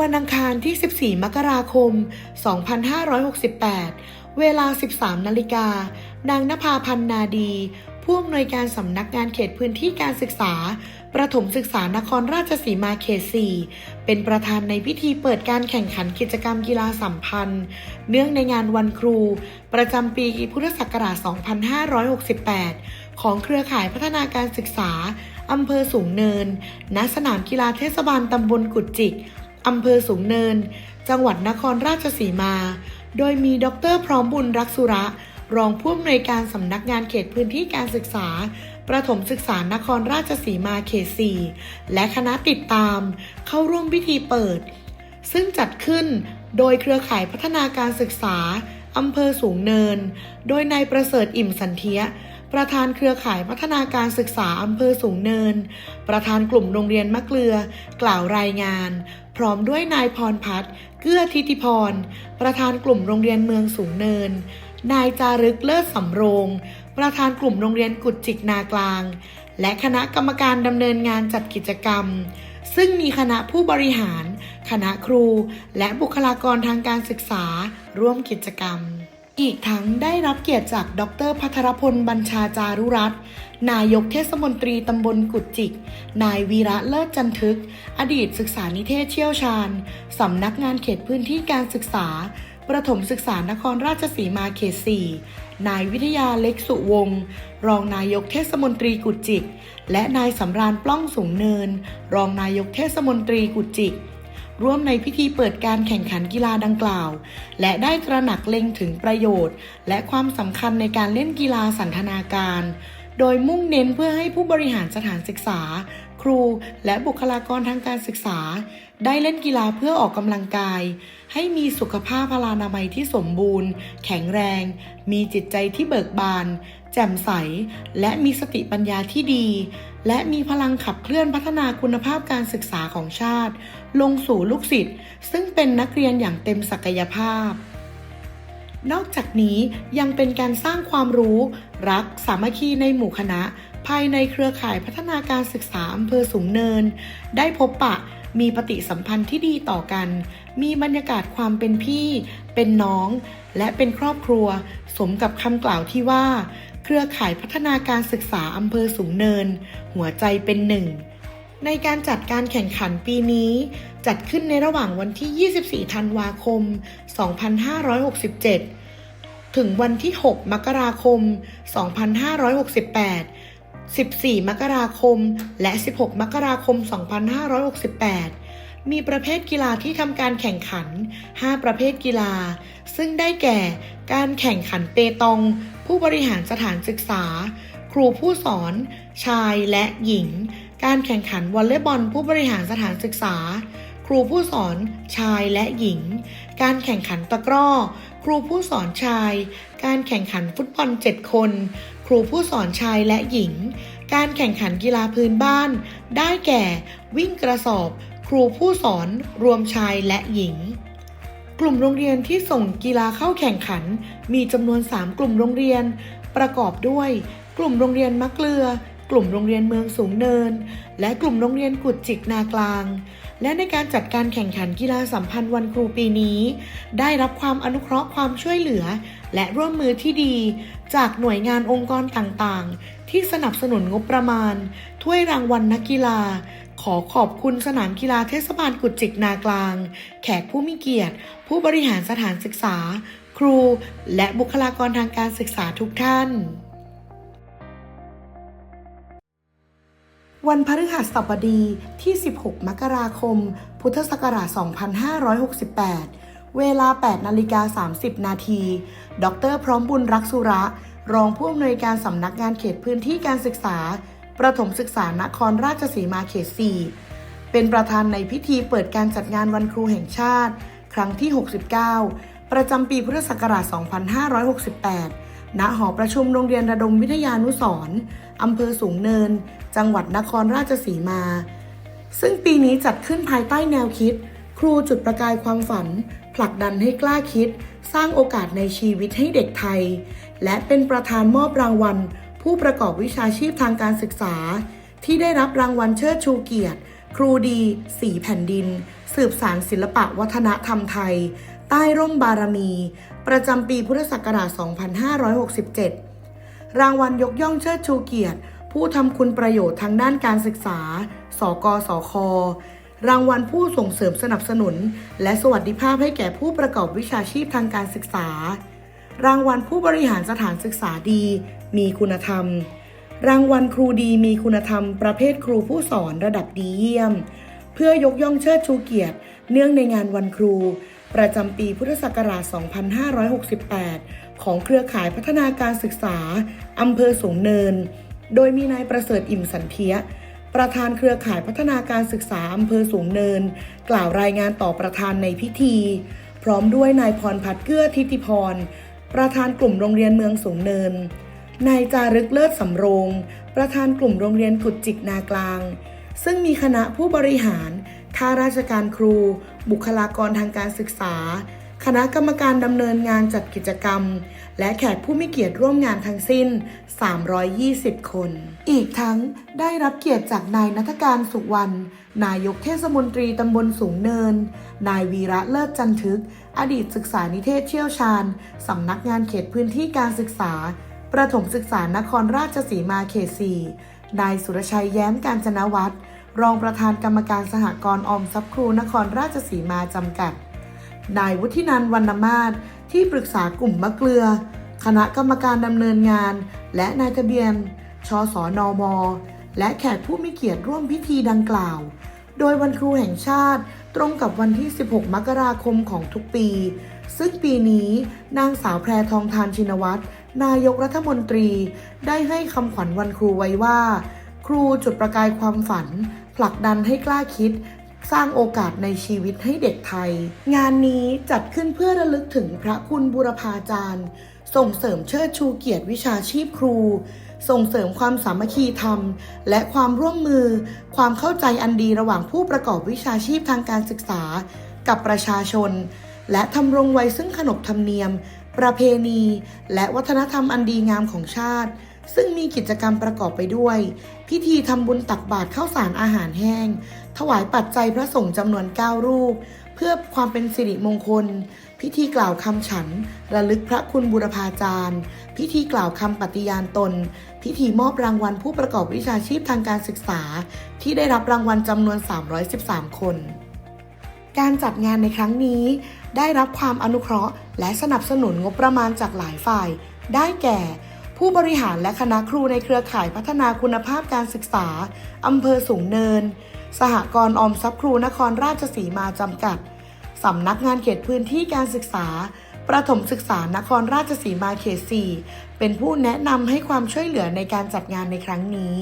วันอังคารที่ 14 มกราคม 2568 เวลา 13 นาฬิกา นางนภาพันนาดี ผู้อำนวยการสำนักงานเขตพื้นที่การศึกษา ประถมศึกษานครราชสีมาเขต 4 เป็นประธานในพิธีเปิดการแข่งขันกิจกรรมกีฬาสัมพันธ์ เนื่องในงานวันครู ประจำปีพุทธศักราช 2568 ของเครือข่ายพัฒนาการศึกษาอำเภอสูงเนิน ณ สนามกีฬาเทศบาลตำบลกุดจิก อำเภอสูงเนิน จังหวัดนครราชสีมา โดยมีดรพร้อมบุญรักสุระ รองผู้อำนวยการสำนักงานเขตพื้นที่การศึกษา ประถมศึกษานครราชสีมาเขต 4 และคณะติดตาม เข้าร่วมพิธีเปิด ซึ่งจัดขึ้นโดยเครือข่ายพัฒนาการศึกษาอำเภอสูงเนิน โดยนายประเสริฐอิ่มสันเทียประธานเครือข่ายพัฒนาการศึกษาอำเภอสูงเนิน ประธานกลุ่มโรงเรียนมะเกลือ กล่าวรายงาน พร้อมด้วยนายพรพัฒน์เกื้อทิติพร ประธานกลุ่มโรงเรียนเมืองสูงเนิน นายจารึกเลิศสำโรง ประธานกลุ่มโรงเรียนกุดจิกนากลาง และคณะกรรมการดำเนินงานจัดกิจกรรม ซึ่งมีคณะผู้บริหาร คณะครู และบุคลากรทางการศึกษาร่วมกิจกรรม อีกทั้งได้รับเกียรติจากดรพัทรพลบัญชาจารุรัตน์นายกเทศมนตรีตำบลกุดจิก นายวีระเลิศจันทึก อดีตศึกษานิเทศเชี่ยวชาญ สำนักงานเขตพื้นที่การศึกษา ประถมศึกษานครราชสีมาเขต 4 นายวิทยาเล็กสุวงศ์รองนายกเทศมนตรีกุดจิก และนายสำราญปล้องสูงเนิน รองนายกเทศมนตรีกุดจิก ร่วมในพิธีเปิดการแข่งขันกีฬาดังกล่าว และได้ตระหนักเล็งถึงประโยชน์ และความสำคัญในการเล่นกีฬาสันทนาการ โดยมุ่งเน้นเพื่อให้ผู้บริหารสถานศึกษา ครูและบุคลากรทางการศึกษา ได้เล่นกีฬาเพื่อออกกำลังกาย ให้มีสุขภาพพลานามัยที่สมบูรณ์ แข็งแรง มีจิตใจที่เบิกบาน แจ่มใส และมีสติปัญญาที่ดี และมีพลังขับเคลื่อนพัฒนาคุณภาพการศึกษาของชาติ ลงสู่ลูกศิษย์ซึ่งเป็นนักเรียนอย่างเต็มศักยภาพ นอกจากนี้ยังเป็นการสร้างความรู้ รักสามัคคีในหมู่คณะ ภายในเครือข่ายพัฒนาการศึกษาอำเภอสูงเนิน ได้พบปะมีปฏิสัมพันธ์ที่ดีต่อกัน มีบรรยากาศความเป็นพี่ เป็นน้อง และเป็นครอบครัว สมกับคำกล่าวที่ว่า เครือข่ายพัฒนาการศึกษาอำเภอสูงเนิน หัวใจเป็นหนึ่ง ในการจัดการแข่งขันปีนี้ จัดขึ้นในระหว่างวันที่ 24 ธันวาคม 2567 ถึงวันที่ 6 มกราคม 2568 14 มกราคม และ 16 มกราคม 2568 มีประเภทกีฬาที่ทำการแข่งขัน 5 ประเภทกีฬา ซึ่งได้แก่ การแข่งขันเปตอง ผู้บริหารสถานศึกษา ครูผู้สอน ชายและหญิง การแข่งขันวอลเลย์บอลผู้บริหารสถานศึกษา ครูผู้สอนชายและหญิง การแข่งขันตะกร้อ ครูผู้สอนชาย การแข่งขันฟุตบอล 7 คน ครูผู้สอนชายและหญิง การแข่งขันกีฬาพื้นบ้าน ได้แก่ วิ่งกระสอบ ครูผู้สอนรวมชายและหญิง กลุ่มโรงเรียนที่ส่งกีฬาเข้าแข่งขัน มีจำนวน 3 กลุ่มโรงเรียน ประกอบด้วย กลุ่มโรงเรียนมะเกลือ กลุ่มโรงเรียนเมืองสูงเนิน และกลุ่มโรงเรียนกุดจิกนากลาง และในการจัดการแข่งขันกีฬาสัมพันธ์วันครูปีนี้ ได้รับความอนุเคราะห์ความช่วยเหลือ และร่วมมือที่ดี จากหน่วยงานองค์กรต่างๆ ที่สนับสนุนงบประมาณ ถ้วยรางวัลนักกีฬา ขอขอบคุณสนามกีฬาเทศบาลกุจิกนากลาง แขกผู้มีเกียรติ ผู้บริหารสถานศึกษา ครู และบุคลากรทางการศึกษาทุกท่าน วันพฤหัสบดีที่ 16 มกราคม พุทธศักราช 2568 เวลา 8 นาฬิกา 30 นาที ดร พร้อมบุญรักสุระ รองผู้อำนวยการสำนักงานเขตพื้นที่การศึกษา ประถมศึกษานครราชสีมาเขต 4 เป็นประธานในพิธีเปิดการจัดงานวันครูแห่งชาติ ครั้งที่ 69 ประจำปีพุทธศักราช 2568 ณ หอประชุมโรงเรียนระดมวิทยานุสรณ์อำเภอสูงเนิน จังหวัดนครราชสีมา ซึ่งปีนี้จัดขึ้นภายใต้แนวคิด ครูจุดประกายความฝัน ผลักดันให้กล้าคิด สร้างโอกาสในชีวิตให้เด็กไทย และเป็นประธานมอบรางวัล ผู้ประกอบวิชาชีพทางการศึกษา ที่ได้รับรางวัลเชิดชูเกียรติ ครูดี สีแผ่นดิน สืบสารศิลปะวัฒนธรรมไทย ใต้ร่มบารมี ประจำปีพุทธศักราช 2567 รางวัลยกย่องเชิดชูเกียรติ ผู้ทำคุณประโยชน์ทางด้านการศึกษา สกสครางวัลผู้ส่งเสริมสนับสนุน และสวัสดิภาพให้แก่ผู้ประกอบวิชาชีพทางการศึกษา รางวัลผู้บริหารสถานศึกษาดี มีคุณธรรม รางวัลครูดีมีคุณธรรม ประเภทครูผู้สอนระดับดีเยี่ยม เพื่อยกย่องเชิดชูเกียรติ เนื่องในงานวันครู ประจำปีพุทธศักราช 2568 ของเครือข่ายพัฒนาการศึกษาอำเภอสูงเนิน โดยมีนายประเสริฐอิ่มสันเทียประธานเครือข่ายพัฒนาการศึกษาอำเภอสูงเนิน กล่าวรายงานต่อประธานในพิธี พร้อมด้วยนายพรพัฒน์เกื้อทิติพร ประธานกลุ่มโรงเรียนเมืองสูงเนิน นายจารึกเลิศสำโรง ประธานกลุ่มโรงเรียนกุดจิกนากลาง ซึ่งมีคณะผู้บริหารข้าราชการครู บุคลากรทางการศึกษา คณะกรรมการดำเนินงานจัดกิจกรรม และแขกผู้มีเกียรติร่วมงานทั้งสิ้น 320 คน อีกทั้งได้รับเกียรติจากนายนัทการสุวรรณ นายกเทศมนตรีตำบลสูงเนิน นายวีระเลิศจันทึก อดีตศึกษานิเทศเชี่ยวชาญ สำนักงานเขตพื้นที่การศึกษา ประถมศึกษานครราชสีมาเขต 4 นายสุรชัยแย้มการจนวัฒน์รองประธานกรรมการสหกรณ์ออมทรัพย์ครูนครราชสีมาจำกัด นายวุฒินันวรรณมาศที่ปรึกษากลุ่มมะเกลือ คณะกรรมการดำเนินงาน และนายทะเบียน ชสนม และแขกผู้มีเกียรติร่วมพิธีดังกล่าว โดยวันครูแห่งชาติตรงกับวันที่ 16 มกราคมของทุกปี ซึ่งปีนี้นางสาวแพรทองทานชินวัตรนายกรัฐมนตรีได้ให้คำขวัญวันครูไว้ว่า ครูจุดประกายความฝัน ผลักดันให้กล้าคิด สร้างโอกาสในชีวิตให้เด็กไทย งานนี้จัดขึ้นเพื่อระลึกถึงพระคุณบุรพาจารย์ ส่งเสริมเชิดชูเกียรติวิชาชีพครู ส่งเสริมความสามัคคีธรรม และความร่วมมือ ความเข้าใจอันดีระหว่างผู้ประกอบวิชาชีพทางการศึกษา กับประชาชน และทำรงไว้ซึ่งขนบธรรมเนียม ประเพณี และวัฒนธรรมอันดีงามของชาติ ซึ่งมีกิจกรรมประกอบไปด้วย พิธีทำบุญตักบาตรข้าวสารอาหารแห้ง ถวายปัจจัยพระสงฆ์จำนวน 9 รูป เพื่อความเป็นสิริมงคล พิธีกล่าวคำฉัน ระลึกพระคุณบุรพาจารย์ พิธีกล่าวคำปฏิญาณตน พิธีมอบรางวัลผู้ประกอบวิชาชีพทางการศึกษา ที่ได้รับรางวัลจำนวน 313 คน การจัดงานในครั้งนี้ ได้รับความอนุเคราะห์ และสนับสนุนงบประมาณจากหลายฝ่าย ได้แก่ ผู้บริหารและคณะครูในเครือข่ายพัฒนาคุณภาพการศึกษา อำเภอสูงเนิน สหกรณ์ออมทรัพย์ครูนครราชสีมาจำกัด สำนักงานเขตพื้นที่การศึกษา ประถมศึกษานครราชสีมาเขต 4 เป็นผู้แนะนำให้ความช่วยเหลือในการจัดงานในครั้งนี้